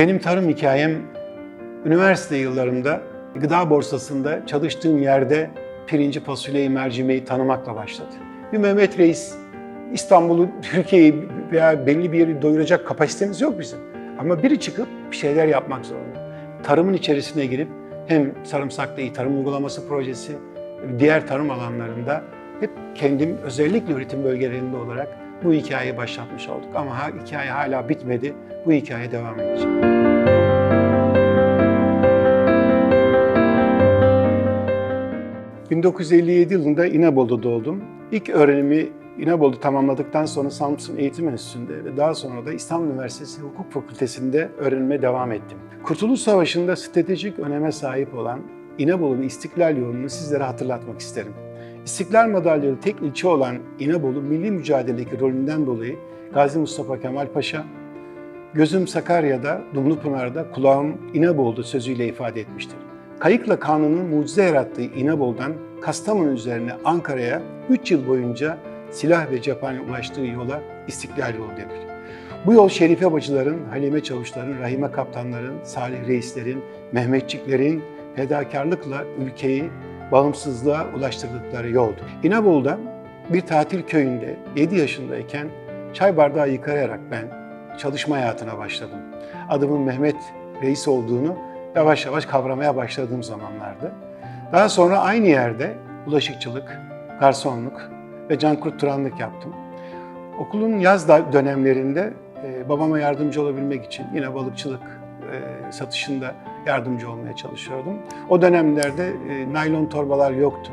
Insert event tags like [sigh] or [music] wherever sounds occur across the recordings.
Benim tarım hikayem üniversite yıllarımda gıda borsasında çalıştığım yerde pirinci, fasulyeyi, mercimeği tanımakla başladı. Bir Mehmet Reis, İstanbul'u, Türkiye'yi veya belli bir yeri doyuracak kapasitemiz yok bizim. Ama biri çıkıp bir şeyler yapmak zorunda. Tarımın içerisine girip hem sarımsaklı iyi tarım uygulaması projesi, diğer tarım alanlarında hep kendim özellikle üretim bölgelerinde olarak bu hikayeyi başlatmış olduk. Ama hikaye hala bitmedi. Bu hikaye devam edecek. ...1957 yılında İnebolu'da doğdum. İlk öğrenimi İnebolu tamamladıktan sonra Samsun Eğitim Enstitüsü'nde ve daha sonra da İstanbul Üniversitesi Hukuk Fakültesi'nde öğrenime devam ettim. Kurtuluş Savaşı'nda stratejik öneme sahip olan İnebolu İstiklal yolunu sizlere hatırlatmak isterim. İstiklal Madalyalı tek ilçe olan İnebolu milli mücadeledeki rolünden dolayı Gazi Mustafa Kemal Paşa, gözüm Sakarya'da, Dumlupınar'da, kulağım İnebolu'da sözüyle ifade etmiştir. Kayıkla Kanun'un mucize yarattığı İnebolu'dan Kastamonu üzerine Ankara'ya 3 yıl boyunca silah ve cephane ulaştığı yola İstiklal Yolu denir. Bu yol Şerife Bacıların, Halime Çavuşların, Rahime Kaptanların, Salih Reislerin, Mehmetçiklerin fedakarlıkla ülkeyi bağımsızlığa ulaştırdıkları yoldu. İnebolu'da bir tatil köyünde 7 yaşındayken çay bardağı yıkayarak ben çalışma hayatına başladım. Adımın Mehmet Reis olduğunu yavaş yavaş kavramaya başladığım zamanlardı. Daha sonra aynı yerde bulaşıkçılık, garsonluk ve can kurtaranlık yaptım. Okulun yaz dönemlerinde e, babama yardımcı olabilmek için yine balıkçılık e, satışında yardımcı olmaya çalışıyordum. O dönemlerde e, naylon torbalar yoktu.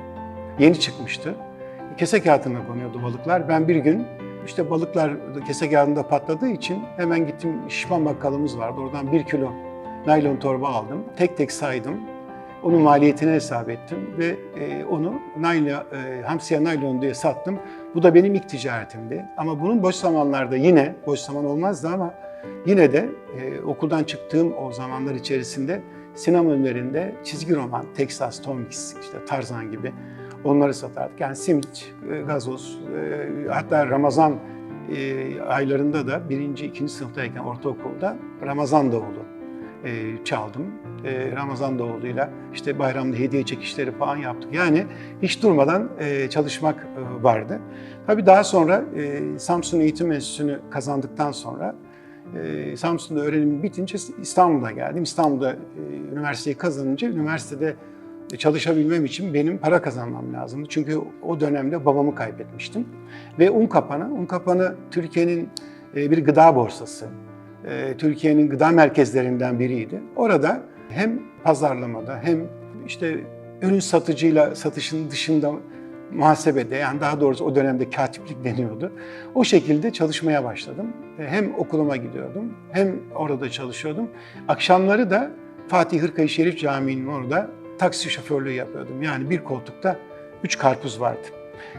Yeni çıkmıştı. Kese kağıdına konuyordu balıklar. Ben bir gün işte balıklar kese kağıdında patladığı için hemen gittim şişman bakkalımız vardı. Oradan bir kilo naylon torba aldım. Tek tek saydım. Onun maliyetini hesap ettim ve e, onu naylon, e, hamsiye naylon diye sattım. Bu da benim ilk ticaretimdi. Ama bunun boş zamanlarda yine, boş zaman olmazdı ama yine de e, okuldan çıktığım o zamanlar içerisinde sinema önlerinde çizgi roman, Texas, Tom Mix, işte Tarzan gibi onları satardık. Yani simit, e, gazoz, e, hatta Ramazan e, aylarında da birinci, ikinci sınıftayken ortaokulda Ramazan davulu e, çaldım. E, Ramazan davuluyla işte bayramda hediye çekişleri falan yaptık. Yani hiç durmadan e, çalışmak e, vardı. Tabii daha sonra e, Samsun Eğitim Enstitüsü'nü kazandıktan sonra e, Samsun'da öğrenim bitince İstanbul'a geldim. İstanbul'da e, üniversiteyi kazanınca üniversitede çalışabilmem için benim para kazanmam lazımdı. Çünkü o dönemde babamı kaybetmiştim. Ve Unkapanı, Unkapanı Türkiye'nin e, bir gıda borsası. E, Türkiye'nin gıda merkezlerinden biriydi. Orada hem pazarlamada hem işte ürün satıcıyla satışın dışında muhasebede yani daha doğrusu o dönemde katiplik [laughs] deniyordu. O şekilde çalışmaya başladım. E, Hem okuluma gidiyordum hem orada çalışıyordum. Akşamları da Fatih Hırkayı Şerif Camii'nin orada taksi şoförlüğü yapıyordum. Yani bir koltukta üç karpuz vardı.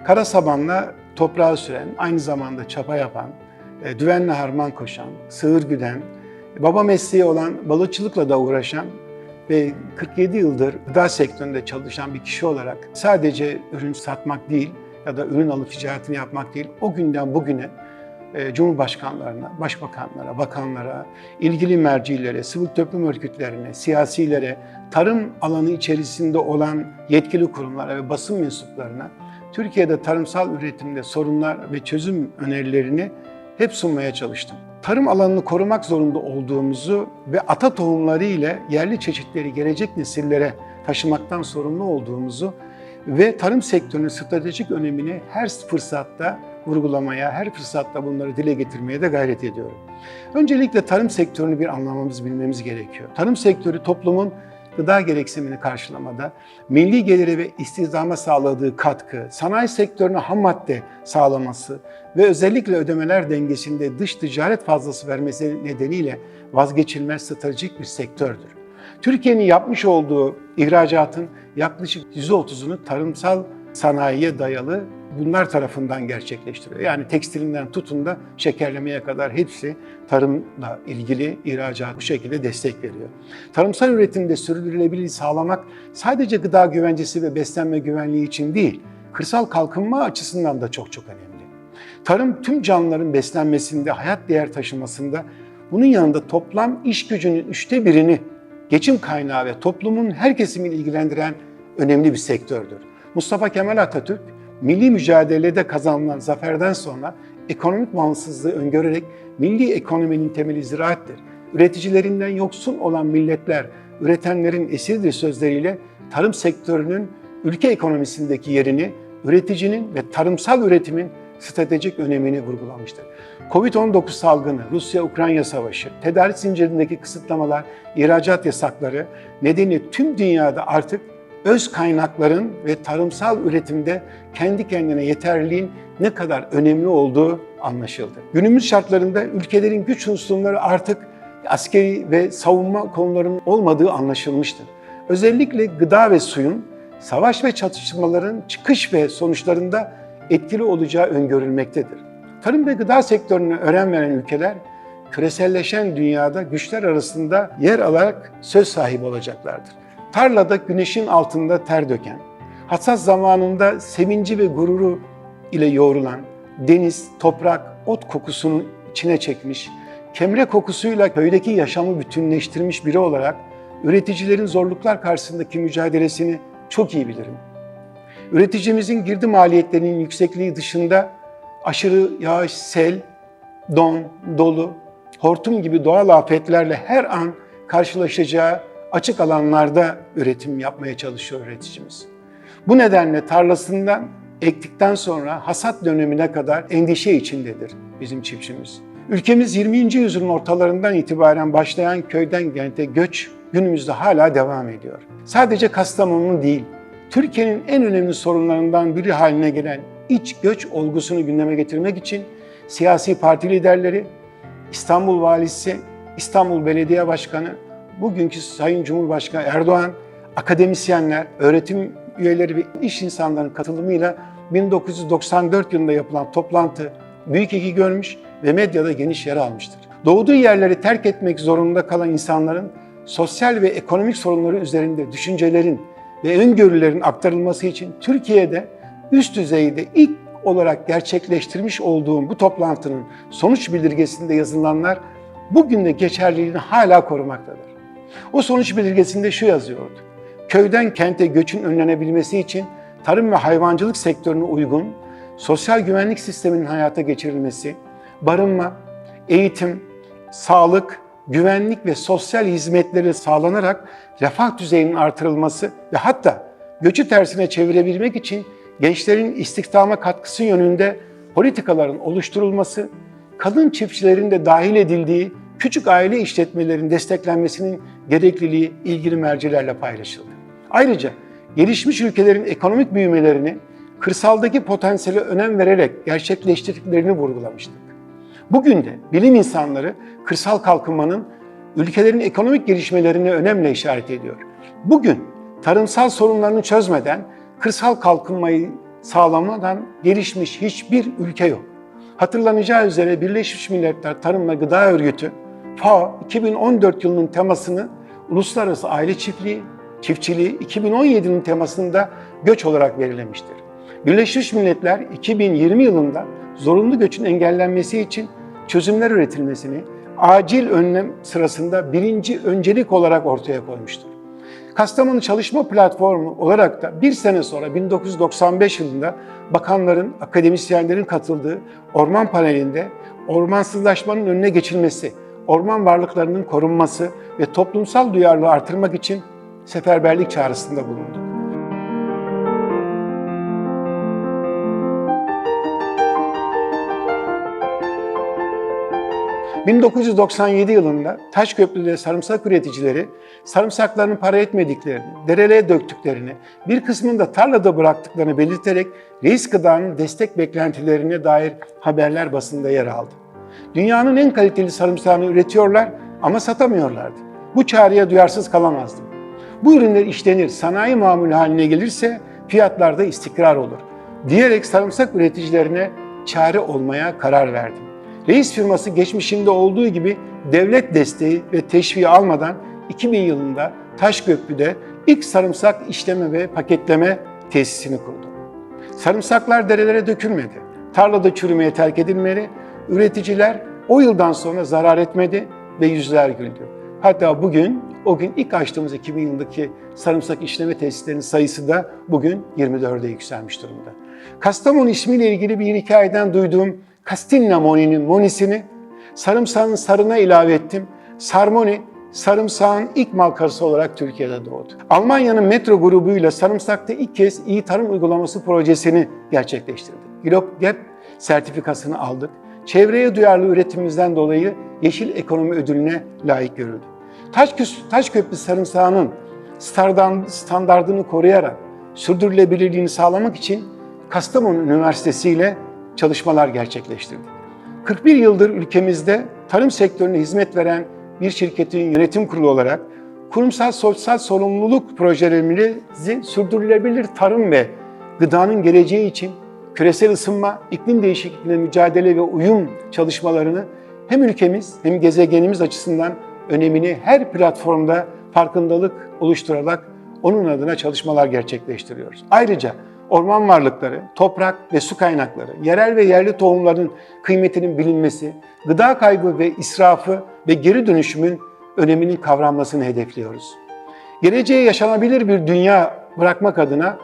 Kara sabanla toprağı süren, aynı zamanda çapa yapan, e, düvenle harman koşan, sığır güden, baba mesleği olan balıkçılıkla da uğraşan ve 47 yıldır gıda sektöründe çalışan bir kişi olarak sadece ürün satmak değil ya da ürün alıp ticaretini yapmak değil, o günden bugüne e, Cumhurbaşkanlarına, başbakanlara, bakanlara, ilgili mercilere, sivil toplum örgütlerine, siyasilere, tarım alanı içerisinde olan yetkili kurumlara ve basın mensuplarına Türkiye'de tarımsal üretimde sorunlar ve çözüm önerilerini hep sunmaya çalıştım. Tarım alanını korumak zorunda olduğumuzu ve ata tohumları ile yerli çeşitleri gelecek nesillere taşımaktan sorumlu olduğumuzu ve tarım sektörünün stratejik önemini her fırsatta vurgulamaya, her fırsatta bunları dile getirmeye de gayret ediyorum. Öncelikle tarım sektörünü bir anlamamız, bilmemiz gerekiyor. Tarım sektörü toplumun gıda gereksinimini karşılamada, milli geliri ve istihdama sağladığı katkı, sanayi sektörüne ham madde sağlaması ve özellikle ödemeler dengesinde dış ticaret fazlası vermesi nedeniyle vazgeçilmez stratejik bir sektördür. Türkiye'nin yapmış olduğu ihracatın yaklaşık %30'unu tarımsal sanayiye dayalı bunlar tarafından gerçekleştiriyor. Yani tekstilinden tutun da şekerlemeye kadar hepsi tarımla ilgili ihracat bu şekilde destek veriyor. Tarımsal üretimde sürdürülebilirliği sağlamak sadece gıda güvencesi ve beslenme güvenliği için değil, kırsal kalkınma açısından da çok çok önemli. Tarım tüm canlıların beslenmesinde, hayat değer taşımasında Bunun yanında toplam iş gücünün üçte birini geçim kaynağı ve toplumun her kesimini ilgilendiren önemli bir sektördür. Mustafa Kemal Atatürk, milli mücadelede kazanılan zaferden sonra ekonomik bağımsızlığı öngörerek milli ekonominin temeli ziraattir. Üreticilerinden yoksun olan milletler, üretenlerin esiridir sözleriyle tarım sektörünün ülke ekonomisindeki yerini, üreticinin ve tarımsal üretimin stratejik önemini vurgulamıştır. Covid-19 salgını, Rusya-Ukrayna savaşı, tedarik zincirindeki kısıtlamalar, ihracat yasakları nedeniyle tüm dünyada artık öz kaynakların ve tarımsal üretimde kendi kendine yeterliliğin ne kadar önemli olduğu anlaşıldı. Günümüz şartlarında ülkelerin güç unsurları artık askeri ve savunma konularının olmadığı anlaşılmıştır. Özellikle gıda ve suyun savaş ve çatışmaların çıkış ve sonuçlarında etkili olacağı öngörülmektedir. Tarım ve gıda sektörüne önem veren ülkeler küreselleşen dünyada güçler arasında yer alarak söz sahibi olacaklardır. Tarlada güneşin altında ter döken, hassas zamanında sevinci ve gururu ile yoğrulan, deniz, toprak, ot kokusunu içine çekmiş, kemre kokusuyla köydeki yaşamı bütünleştirmiş biri olarak üreticilerin zorluklar karşısındaki mücadelesini çok iyi bilirim. Üreticimizin girdi maliyetlerinin yüksekliği dışında aşırı yağış, sel, don, dolu, hortum gibi doğal afetlerle her an karşılaşacağı açık alanlarda üretim yapmaya çalışıyor üreticimiz. Bu nedenle tarlasından ektikten sonra hasat dönemine kadar endişe içindedir bizim çiftçimiz. Ülkemiz 20. yüzyılın ortalarından itibaren başlayan köyden kente göç günümüzde hala devam ediyor. Sadece Kastamonu değil, Türkiye'nin en önemli sorunlarından biri haline gelen iç göç olgusunu gündeme getirmek için siyasi parti liderleri, İstanbul Valisi, İstanbul Belediye Başkanı, bugünkü Sayın Cumhurbaşkanı Erdoğan, akademisyenler, öğretim üyeleri ve iş insanlarının katılımıyla 1994 yılında yapılan toplantı büyük ilgi görmüş ve medyada geniş yer almıştır. Doğduğu yerleri terk etmek zorunda kalan insanların sosyal ve ekonomik sorunları üzerinde düşüncelerin ve öngörülerin aktarılması için Türkiye'de üst düzeyde ilk olarak gerçekleştirmiş olduğum bu toplantının sonuç bildirgesinde yazılanlar bugün de geçerliliğini hala korumaktadır. O sonuç bildirgesinde şu yazıyordu. Köyden kente göçün önlenebilmesi için tarım ve hayvancılık sektörüne uygun sosyal güvenlik sisteminin hayata geçirilmesi, barınma, eğitim, sağlık, güvenlik ve sosyal hizmetleri sağlanarak refah düzeyinin artırılması ve hatta göçü tersine çevirebilmek için gençlerin istihdama katkısı yönünde politikaların oluşturulması, kadın çiftçilerin de dahil edildiği küçük aile işletmelerin desteklenmesinin gerekliliği ilgili mercilerle paylaşıldı. Ayrıca gelişmiş ülkelerin ekonomik büyümelerini kırsaldaki potansiyele önem vererek gerçekleştirdiklerini vurgulamıştık. Bugün de bilim insanları kırsal kalkınmanın ülkelerin ekonomik gelişmelerine önemli işaret ediyor. Bugün tarımsal sorunlarını çözmeden, kırsal kalkınmayı sağlamadan gelişmiş hiçbir ülke yok. Hatırlanacağı üzere Birleşmiş Milletler Tarım ve Gıda Örgütü, FAO 2014 yılının temasını Uluslararası Aile Çiftliği, Çiftçiliği 2017'nin temasında göç olarak belirlemiştir. Birleşmiş Milletler 2020 yılında zorunlu göçün engellenmesi için çözümler üretilmesini acil önlem sırasında birinci öncelik olarak ortaya koymuştur. Kastamonu Çalışma Platformu olarak da bir sene sonra 1995 yılında bakanların, akademisyenlerin katıldığı orman panelinde ormansızlaşmanın önüne geçilmesi, orman varlıklarının korunması ve toplumsal duyarlılığı artırmak için seferberlik çağrısında bulunduk. 1997 yılında Taşköprü'de sarımsak üreticileri sarımsaklarını para etmediklerini, derelere döktüklerini, bir kısmını da tarlada bıraktıklarını belirterek reis gıdanın destek beklentilerine dair haberler basında yer aldı. Dünyanın en kaliteli sarımsağını üretiyorlar ama satamıyorlardı. Bu çağrıya duyarsız kalamazdım. Bu ürünler işlenir, sanayi mamul haline gelirse fiyatlarda istikrar olur diyerek sarımsak üreticilerine çare olmaya karar verdim. Reis firması geçmişinde olduğu gibi devlet desteği ve teşviği almadan 2000 yılında Taşköprü'de ilk sarımsak işleme ve paketleme tesisini kurdu. Sarımsaklar derelere dökülmedi. Tarlada çürümeye terk edilmeli, üreticiler o yıldan sonra zarar etmedi, ve yüzler güldü. Hatta bugün, o gün ilk açtığımız 2000 yılındaki sarımsak işleme tesislerinin sayısı da bugün 24'e yükselmiş durumda. Kastamonu ismiyle ilgili bir hikayeden duyduğum Castilla Moni'nin monisini sarımsağın sarına ilave ettim. Sarmoni, sarımsağın ilk markası olarak Türkiye'de doğdu. Almanya'nın Metro grubuyla sarımsakta ilk kez iyi tarım uygulaması projesini gerçekleştirdik. GLOBGAP sertifikasını aldık. Çevreye duyarlı üretimimizden dolayı Yeşil Ekonomi Ödülü'ne layık görüldü. Taş, Taşköprü sarımsağının standartını koruyarak sürdürülebilirliğini sağlamak için Kastamonu Üniversitesi ile çalışmalar gerçekleştirdik. 41 yıldır ülkemizde tarım sektörüne hizmet veren bir şirketin yönetim kurulu olarak kurumsal sosyal sorumluluk projelerimizi sürdürülebilir tarım ve gıdanın geleceği için küresel ısınma, iklim değişikliğine mücadele ve uyum çalışmalarını hem ülkemiz hem gezegenimiz açısından önemini her platformda farkındalık oluşturarak onun adına çalışmalar gerçekleştiriyoruz. Ayrıca orman varlıkları, toprak ve su kaynakları, yerel ve yerli tohumların kıymetinin bilinmesi, gıda kaybı ve israfı ve geri dönüşümün öneminin kavranmasını hedefliyoruz. Geleceğe yaşanabilir bir dünya bırakmak adına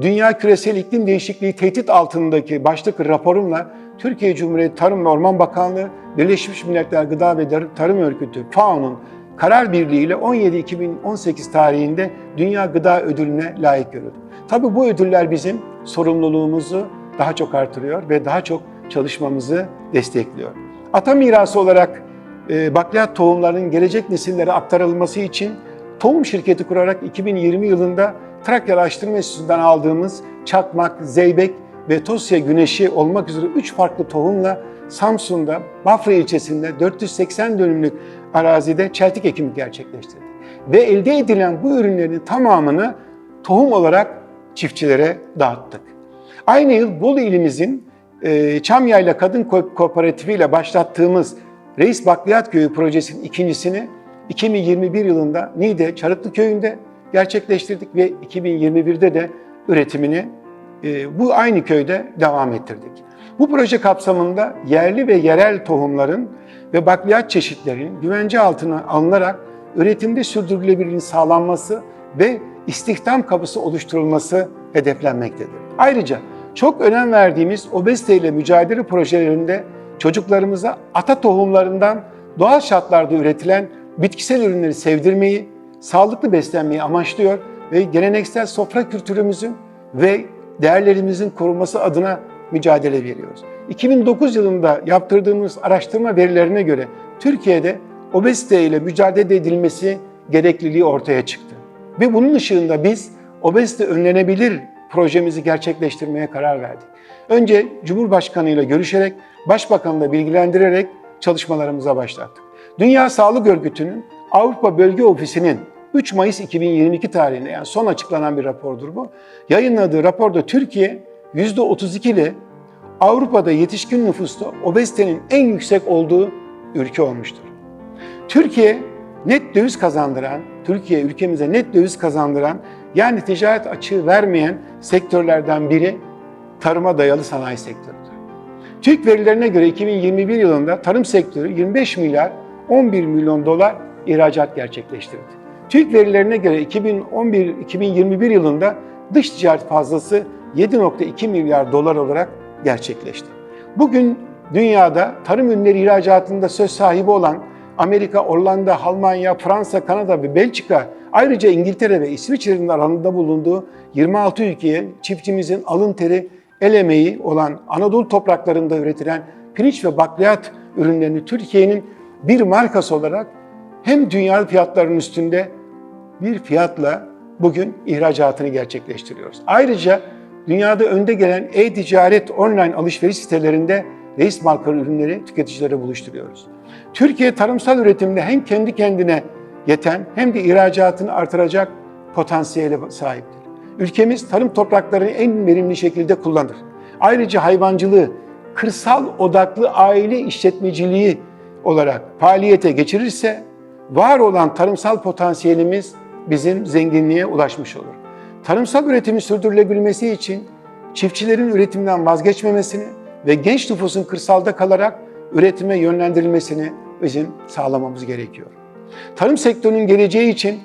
Dünya Küresel İklim Değişikliği Tehdit altındaki başlık raporumla Türkiye Cumhuriyeti Tarım ve Orman Bakanlığı, Birleşmiş Milletler Gıda ve Tarım Örgütü FAO'nun karar birliğiyle 17-2018 tarihinde Dünya Gıda Ödülü'ne layık görüldü. Tabii bu ödüller bizim sorumluluğumuzu daha çok artırıyor ve daha çok çalışmamızı destekliyor. Ata mirası olarak e, bakliyat tohumlarının gelecek nesillere aktarılması için tohum şirketi kurarak 2020 yılında Trakya Araştırma Enstitüsü'nden aldığımız çakmak, zeybek ve tosya güneşi olmak üzere 3 farklı tohumla Samsun'da Bafra ilçesinde 480 dönümlük arazide çeltik ekimi gerçekleştirdik. Ve elde edilen bu ürünlerin tamamını tohum olarak çiftçilere dağıttık. Aynı yıl Bolu ilimizin e, Çamyayla Kadın Kooperatifi ile başlattığımız Reis Bakliyat Köyü projesinin ikincisini 2021 yılında Niğde Çarıklı Köyü'nde gerçekleştirdik ve 2021'de de üretimini e, bu aynı köyde devam ettirdik. Bu proje kapsamında yerli ve yerel tohumların ve bakliyat çeşitlerinin güvence altına alınarak üretimde sürdürülebilirliğin sağlanması ve istihdam kapısı oluşturulması hedeflenmektedir. Ayrıca çok önem verdiğimiz obezite ile mücadele projelerinde çocuklarımıza ata tohumlarından doğal şartlarda üretilen bitkisel ürünleri sevdirmeyi, sağlıklı beslenmeyi amaçlıyor ve geleneksel sofra kültürümüzün ve değerlerimizin korunması adına mücadele veriyoruz. 2009 yılında yaptırdığımız araştırma verilerine göre Türkiye'de obezite ile mücadele edilmesi gerekliliği ortaya çıktı. Ve bunun ışığında biz obezite önlenebilir projemizi gerçekleştirmeye karar verdik. Önce Cumhurbaşkanı ile görüşerek, Başbakanla bilgilendirerek çalışmalarımıza başlattık. Dünya Sağlık Örgütü'nün Avrupa Bölge Ofisi'nin 3 Mayıs 2022 tarihinde yani son açıklanan bir rapordur bu. Yayınladığı raporda Türkiye %32 ile Avrupa'da yetişkin nüfusta obezitenin en yüksek olduğu ülke olmuştur. Türkiye net döviz kazandıran, Türkiye ülkemize net döviz kazandıran yani ticaret açığı vermeyen sektörlerden biri tarıma dayalı sanayi sektörüdür. TÜİK verilerine göre 2021 yılında tarım sektörü 25 milyar 11 milyon dolar ihracat gerçekleştirdi. TÜİK verilerine göre 2011-2021 yılında dış ticaret fazlası 7.2 milyar dolar olarak gerçekleşti. Bugün dünyada tarım ürünleri ihracatında söz sahibi olan Amerika, Hollanda, Almanya, Fransa, Kanada ve Belçika ayrıca İngiltere ve İsviçre'nin alanında bulunduğu 26 ülkeye çiftçimizin alın teri, el emeği olan Anadolu topraklarında üretilen pirinç ve bakliyat ürünlerini Türkiye'nin bir markası olarak hem dünya fiyatlarının üstünde bir fiyatla bugün ihracatını gerçekleştiriyoruz. Ayrıca dünyada önde gelen e-ticaret online alışveriş sitelerinde reis marka ürünleri tüketicilere buluşturuyoruz. Türkiye tarımsal üretimde hem kendi kendine yeten hem de ihracatını artıracak potansiyele sahiptir. Ülkemiz tarım topraklarını en verimli şekilde kullanır. Ayrıca hayvancılığı, kırsal odaklı aile işletmeciliği olarak faaliyete geçirirse var olan tarımsal potansiyelimiz bizim zenginliğe ulaşmış olur. Tarımsal üretimin sürdürülebilmesi için çiftçilerin üretimden vazgeçmemesini ve genç nüfusun kırsalda kalarak üretime yönlendirilmesini bizim sağlamamız gerekiyor. Tarım sektörünün geleceği için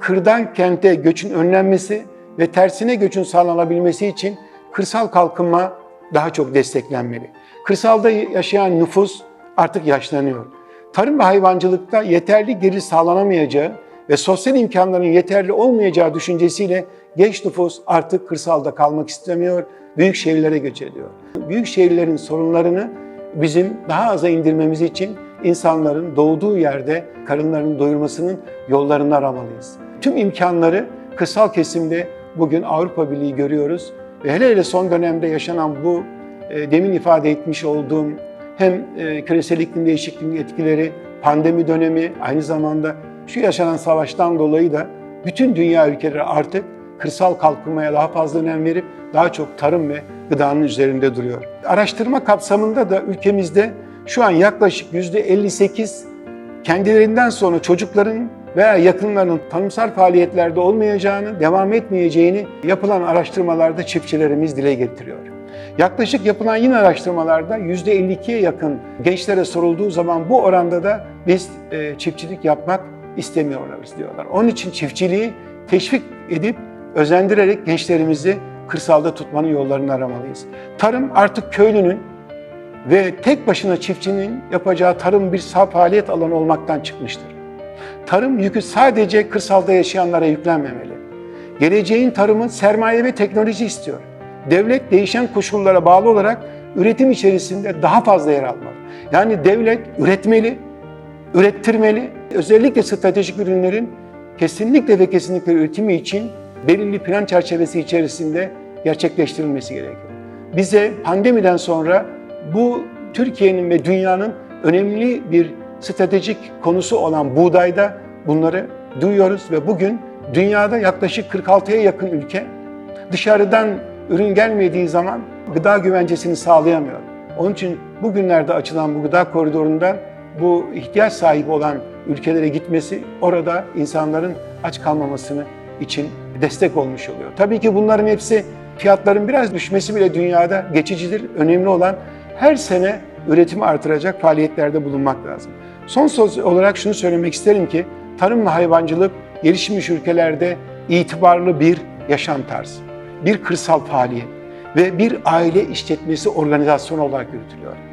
kırdan kente göçün önlenmesi ve tersine göçün sağlanabilmesi için kırsal kalkınma daha çok desteklenmeli. Kırsalda yaşayan nüfus artık yaşlanıyor. Tarım ve hayvancılıkta yeterli gelir sağlanamayacağı ve sosyal imkanların yeterli olmayacağı düşüncesiyle genç nüfus artık kırsalda kalmak istemiyor, büyük şehirlere göç ediyor. Büyük şehirlerin sorunlarını bizim daha aza indirmemiz için insanların doğduğu yerde karınlarını doyurmasının yollarını aramalıyız. Tüm imkanları kırsal kesimde bugün Avrupa Birliği görüyoruz ve hele hele son dönemde yaşanan bu e, demin ifade etmiş olduğum hem e, küresel iklim değişikliğinin etkileri, pandemi dönemi, aynı zamanda şu yaşanan savaştan dolayı da bütün dünya ülkeleri artık kırsal kalkınmaya daha fazla önem verip daha çok tarım ve gıdanın üzerinde duruyor. Araştırma kapsamında da ülkemizde şu an yaklaşık %58 kendilerinden sonra çocukların veya yakınlarının tanımsal faaliyetlerde olmayacağını, devam etmeyeceğini yapılan araştırmalarda çiftçilerimiz dile getiriyor. Yaklaşık yapılan yine araştırmalarda %52'ye yakın gençlere sorulduğu zaman bu oranda da biz e, çiftçilik yapmak istemiyorlarız diyorlar. Onun için çiftçiliği teşvik edip özendirerek gençlerimizi kırsalda tutmanın yollarını aramalıyız. Tarım artık köylünün ve tek başına çiftçinin yapacağı tarım bir sağ faaliyet alanı olmaktan çıkmıştır. Tarım yükü sadece kırsalda yaşayanlara yüklenmemeli. Geleceğin tarımı sermaye ve teknoloji istiyor. Devlet değişen koşullara bağlı olarak üretim içerisinde daha fazla yer almalı. Yani devlet üretmeli, ürettirmeli. Özellikle stratejik ürünlerin kesinlikle ve kesinlikle üretimi için belirli plan çerçevesi içerisinde gerçekleştirilmesi gerekiyor. Bize pandemiden sonra bu Türkiye'nin ve dünyanın önemli bir stratejik konusu olan buğdayda bunları duyuyoruz ve bugün dünyada yaklaşık 46'ya yakın ülke dışarıdan ürün gelmediği zaman gıda güvencesini sağlayamıyor. Onun için bugünlerde açılan bu gıda koridorundan bu ihtiyaç sahibi olan ülkelere gitmesi orada insanların aç kalmamasını için destek olmuş oluyor. Tabii ki bunların hepsi fiyatların biraz düşmesi bile dünyada geçicidir. Önemli olan her sene üretimi artıracak faaliyetlerde bulunmak lazım. Son söz olarak şunu söylemek isterim ki tarım ve hayvancılık gelişmiş ülkelerde itibarlı bir yaşam tarzı, bir kırsal faaliyet ve bir aile işletmesi organizasyonu olarak yürütülüyor.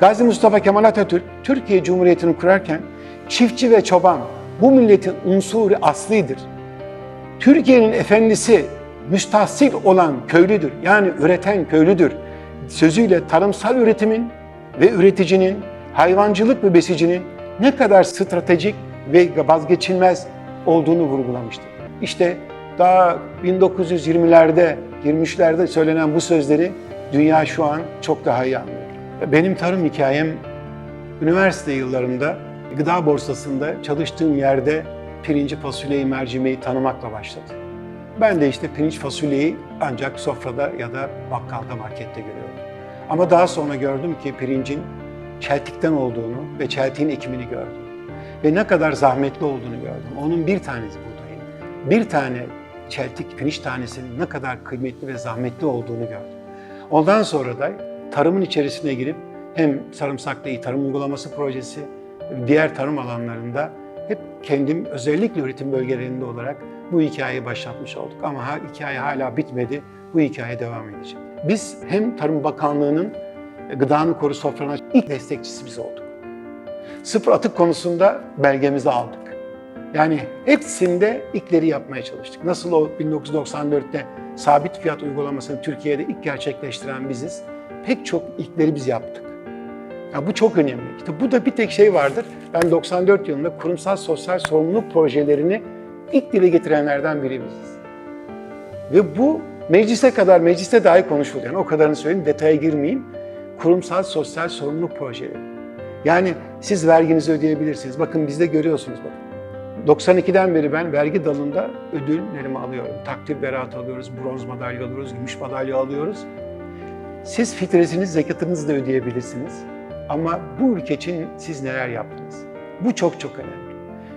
Gazi Mustafa Kemal Atatürk Türkiye Cumhuriyeti'ni kurarken çiftçi ve çoban bu milletin unsuru aslidir. Türkiye'nin efendisi müstahsil olan köylüdür. Yani üreten köylüdür. Sözüyle tarımsal üretimin ve üreticinin, hayvancılık ve besicinin ne kadar stratejik ve vazgeçilmez olduğunu vurgulamıştır. İşte daha 1920'lerde, 23'lerde söylenen bu sözleri dünya şu an çok daha iyi anlıyor. Benim tarım hikayem üniversite yıllarında gıda borsasında çalıştığım yerde pirinci, fasulyeyi, mercimeği tanımakla başladı. Ben de işte pirinç, fasulyeyi ancak sofrada ya da bakkalda, markette görüyordum. Ama daha sonra gördüm ki pirincin çeltikten olduğunu ve çeltiğin ekimini gördüm. Ve ne kadar zahmetli olduğunu gördüm. Onun bir tanesi buğdayın, bir tane çeltik pirinç tanesinin ne kadar kıymetli ve zahmetli olduğunu gördüm. Ondan sonra da tarımın içerisine girip hem sarımsaklı iyi tarım uygulaması projesi, diğer tarım alanlarında hep kendim özellikle üretim bölgelerinde olarak bu hikayeyi başlatmış olduk. Ama ha, hikaye hala bitmedi, bu hikaye devam edecek. Biz hem Tarım Bakanlığı'nın Gıdanı Koru Sofrana ilk destekçisi biz olduk. Sıfır atık konusunda belgemizi aldık. Yani hepsinde ilkleri yapmaya çalıştık. Nasıl o 1994'te sabit fiyat uygulamasını Türkiye'de ilk gerçekleştiren biziz. Pek çok ilkleri biz yaptık. Ya bu çok önemli. İşte bu da bir tek şey vardır. Ben 94 yılında kurumsal sosyal sorumluluk projelerini ilk dile getirenlerden biri biziz. Ve bu meclise kadar, mecliste dahi konuşuldu. Yani o kadarını söyleyeyim, detaya girmeyeyim. Kurumsal sosyal sorumluluk projeleri. Yani siz verginizi ödeyebilirsiniz. Bakın bizde görüyorsunuz bakın. 92'den beri ben vergi dalında ödüllerimi alıyorum. Takdir beratı alıyoruz, bronz madalya alıyoruz, gümüş madalya alıyoruz. Siz fitresiniz, zekatınızı da ödeyebilirsiniz. Ama bu ülke için siz neler yaptınız? Bu çok çok önemli.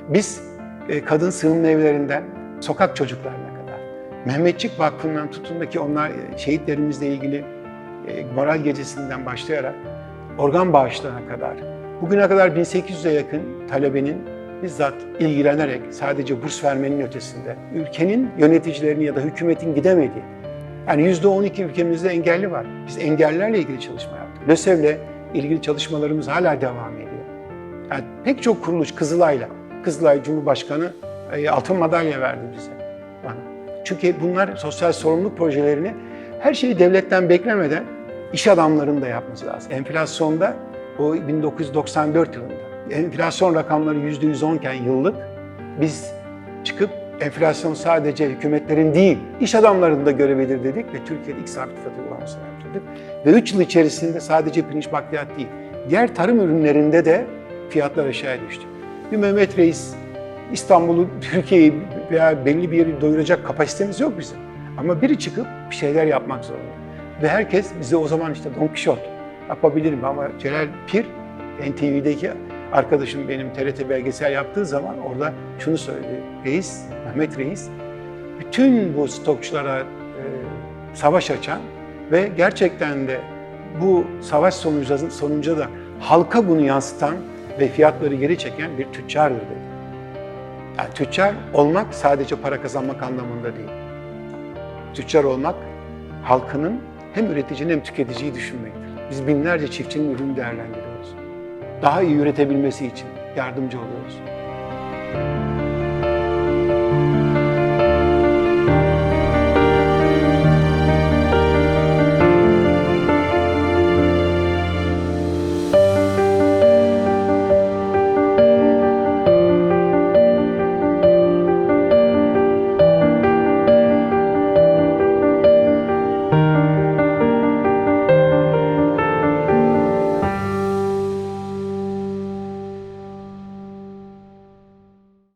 Biz e, kadın sığınma evlerinden sokak çocuklarına kadar, Mehmetçik Vakfı'ndan tutun da ki onlar e, şehitlerimizle ilgili e, moral gecesinden başlayarak organ bağışlarına kadar Bugüne kadar 1800'e yakın talebenin bizzat ilgilenerek sadece burs vermenin ötesinde ülkenin yöneticilerinin ya da hükümetin gidemediği yani %12 ülkemizde engelli var. Biz engellerle ilgili çalışma yaptık. LÖSEV'le ilgili çalışmalarımız hala devam ediyor. Yani pek çok kuruluş Kızılay'la, Kızılay Cumhurbaşkanı e, altın madalya verdi bize. Çünkü bunlar sosyal sorumluluk projelerini her şeyi devletten beklemeden iş adamlarının da yapması lazım. Enflasyonda o 1994 yılında enflasyon rakamları %110 iken yıllık biz çıkıp enflasyon sadece hükümetlerin değil, iş adamlarının da görevidir dedik ve Türkiye'de ilk sabit fiyat uygulamasını yaptırdık. Ve 3 yıl içerisinde sadece pirinç bakliyat değil, diğer tarım ürünlerinde de fiyatlar aşağıya düştü. Bir Mehmet Reis, İstanbul'u, Türkiye'yi veya belli bir yeri doyuracak kapasitemiz yok bizim. Ama biri çıkıp bir şeyler yapmak zorunda. Ve herkes bize o zaman işte Don Quixote yapabilirim ama Celal Pir, NTV'deki arkadaşım benim TRT belgesel yaptığı zaman orada şunu söyledi. Reis, Mehmet Reis, bütün bu stokçulara e, savaş açan ve gerçekten de bu savaş sonucu, sonucu da halka bunu yansıtan ve fiyatları geri çeken bir tüccardır dedi. Yani tüccar olmak sadece para kazanmak anlamında değil. Tüccar olmak halkının hem üreticinin hem tüketiciyi düşünmektir. Biz binlerce çiftçinin ürünü değerlendiriyoruz. Daha iyi üretebilmesi için yardımcı oluyoruz.